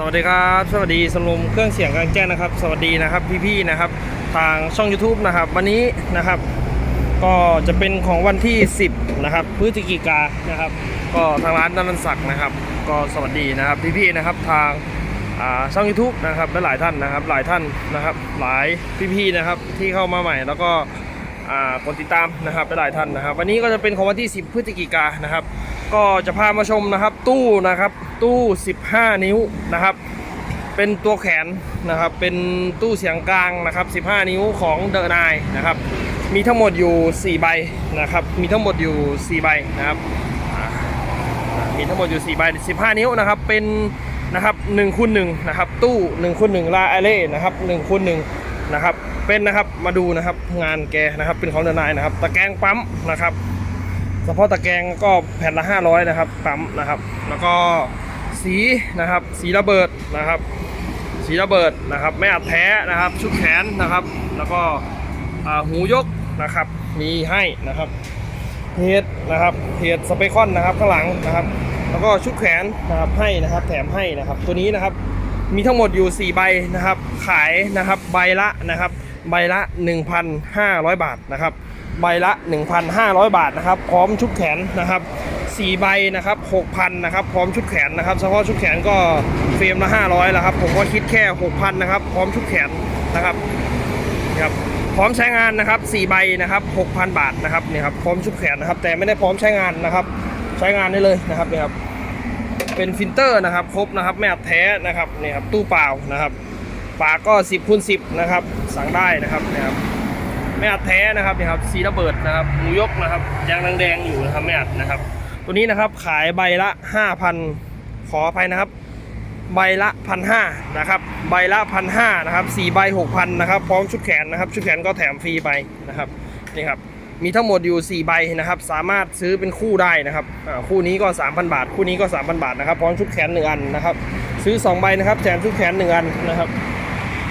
สวัสดีครับ สวัสดีสรุมเครื่องเสียงกลางแจ้งนะครับ สวัสดีนะครับพี่ๆนะครับ ทางช่อง YouTube นะครับ วันนี้นะครับ ก็จะเป็นของวันที่ 10 นะครับพฤศจิกานะครับ ก็ทางร้านนันศักดิ์นะครับ ก็สวัสดีนะครับพี่ๆนะครับทางอ่าช่อง YouTube นะครับและหลายท่านนะครับ หลายท่านนะครับ หลายพี่ๆนะครับที่เข้ามาใหม่แล้วก็อ่ากดติดตามนะครับและหลายท่านนะครับ วันนี้ก็จะเป็นของวันที่ 10 พฤศจิกานะครับ ก็จะพามาชมนะครับ ตู้นะครับ ตู้ 15 นิ้วนะครับ เป็นตัวแขนนะครับ เป็นตู้เสียงกลางนะครับ 15 นิ้วของเดอะนายนะครับ มีทั้งหมดอยู่ 4 ใบนะครับ มีทั้งหมดอยู่ 4 ใบนะครับ มีทั้งหมดอยู่ 4 ใบ 15 นิ้วนะครับ เป็นนะครับ1คูณ1นะครับ ตู้1คูณ1ลาอเล่นะครับ1คูณ1นะครับ เป็นนะครับ มาดูนะครับ งานแกนะครับ เป็นของเดอะนายนะครับ ตะแกรงปั๊มนะครับ ฉพาะตะแกรงก็แผ่นละ 500 นะครับปั๊มนะครับ แล้วก็สีนะครับ สีระเบิดนะครับ สีระเบิดนะครับไม่อัดแท้นะครับ ชุดแขนนะครับ แล้วก็หูยกนะครับ มีให้นะครับเฮดนะครับเฮดสเปคอนนะครับข้างหลังนะครับ แล้วก็ชุดแขนนะครับให้นะครับ แถมให้นะครับ ตัวนี้นะครับมีทั้งหมดอยู่ 4 ใบนะครับ ขายนะครับใบละนะครับ ใบละ 1,500 บาทนะครับ ใบละ 1,500 บาทนะครับพร้อมชุดแขนนะครับ4ใบนะครับ6,000นะครับพร้อมชุดแขนนะครับเฉพาะชุดแขนก็เฟรมละ500แล้วครับผมก็คิดแค่6,000นะครับพร้อมชุดแขนนะครับครับพร้อมใช้งานนะครับ4ใบนะครับ6,000 บาทนะครับนี่ครับพร้อมชุดแขนนะครับ แต่ไม่ได้พร้อมใช้งานนะครับ ใช้งานได้เลยนะครับนี่ครับเป็นฟิลเตอร์นะครับครบนะครับไม่แท้นะครับนี่ครับตู้เปล่านะครับฝาก็ 10คูณ10นะครับสั่งได้นะครับนี่ครับ ไม่อัดแท้นะครับนี่ครับสีระเบิดนะครับหมูยกนะครับยางแดงๆอยู่นะครับไม่อัดนะครับ ตัวนี้นะครับขายใบละ 5,000 ขออภัยนะครับ ใบละพันห้านะครับใบละพันห้านะครับสี่ใบหกพันนะครับพร้อมชุดแขนนะครับชุดแขนก็แถมฟรีไปนะครับนี่ครับมีทั้งหมดอยู่ 4 ใบนะครับ สามารถซื้อเป็นคู่ได้นะครับคู่นี้ก็ 3,000 บาท คู่นี้ก็ 3,000 บาทนะครับพร้อมชุดแขนหนึ่งอันนะครับ ซื้อ 2 ใบนะครับแถมชุดแขนหนึ่งอันนะครับ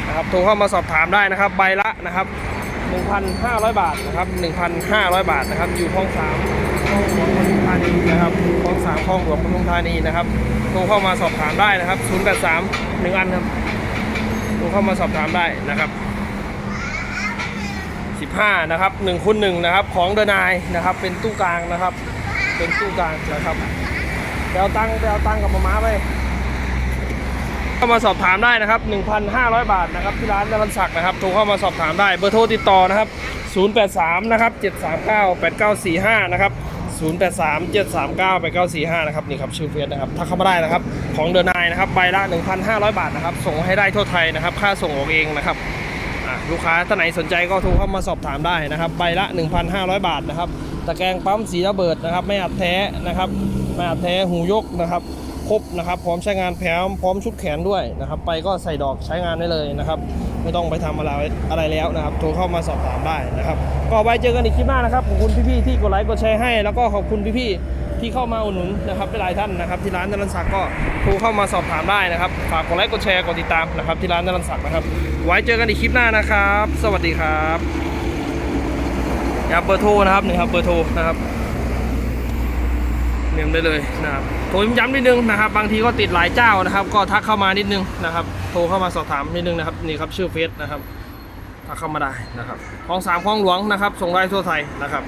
นะครับโทรเข้ามาสอบถามได้นะครับ ใบละนะครับ 1,500 บาทนะครับ 1,500 บาทนะครับ อยู่คลองสามคลองหลวงปทุมธานีนะครับคลองสามคลองหลวงปทุมธานีนะครับโทรเข้ามาสอบถามได้นะครับ083 1อันครับโทรเข้ามาสอบถามได้นะครับ 15 นะครับ1คูณ1นะครับ ของเดนายนะครับ เป็นตู้กลางนะครับ เป็นตู้กลางนะครับไปเอาตังค์ไปเอาตังกับมาม้าไป เข้ามาสอบถามได้นะครับ 1,500 บาทนะครับที่ร้านนรันศักดิ์นะครับโทรเข้ามาสอบถามได้เบอร์โทรติดต่อนะครับ 083 นะครับ 739 8945 นะครับ 083 739 8945 นะครับนี่ครับชื่อเฟซนะครับถ้าเข้ามาได้นะครับ ของเดอะนายนะครับใบละ 1,500 บาทนะครับ ส่งให้ได้ทั่วไทยนะครับ ค่าส่งออกเองนะครับลูกค้าท่านไหนสนใจก็โทรเข้ามาสอบถามได้นะครับใบละ 1,500 บาทนะครับตะแกรงปั๊มสีระเบิดนะครับ ไม่อัดแท้นะครับไม่อัดแท้หูยกนะครับ ครบนะครับพร้อมใช้งานแพ้พร้อมชุดแขนด้วยนะครับ ไปก็ใส่ดอกใช้งานได้เลยนะครับ ไม่ต้องไปทำอะไรอะไรแล้วนะครับโทรเข้ามาสอบถามได้นะครับ ก็ไว้เจอกันอีกคลิปหน้านะครับขอบคุณพี่ๆที่กดไลค์กดแชร์ให้ แล้วก็ขอบคุณพี่ๆที่เข้ามาอุดหนุนนะครับหลายท่านนะครับที่ร้านนรันศักดิ์ก็โทรเข้ามาสอบถามได้นะครับฝากกดไลค์กดแชร์กดติดตามนะครับที่ร้านนรันศักดิ์นะครับ ไว้เจอกันอีกคลิปหน้านะครับ สวัสดีครับอย่าเบอร์โทรนะครับนี่ครับเบอร์โทรนะครับ เมมได้เลยนะครับโทรย้ำนิดนึงนะครับ บางทีก็ติดหลายเจ้านะครับ ก็ทักเข้ามานิดนึงนะครับ โทรเข้ามาสอบถามนิดนึงนะครับนี่ครับชื่อเฟซนะครับทักเข้ามาได้นะครับคลองสามคลองหลวงนะครับส่งได้ทั่วไทยนะครับ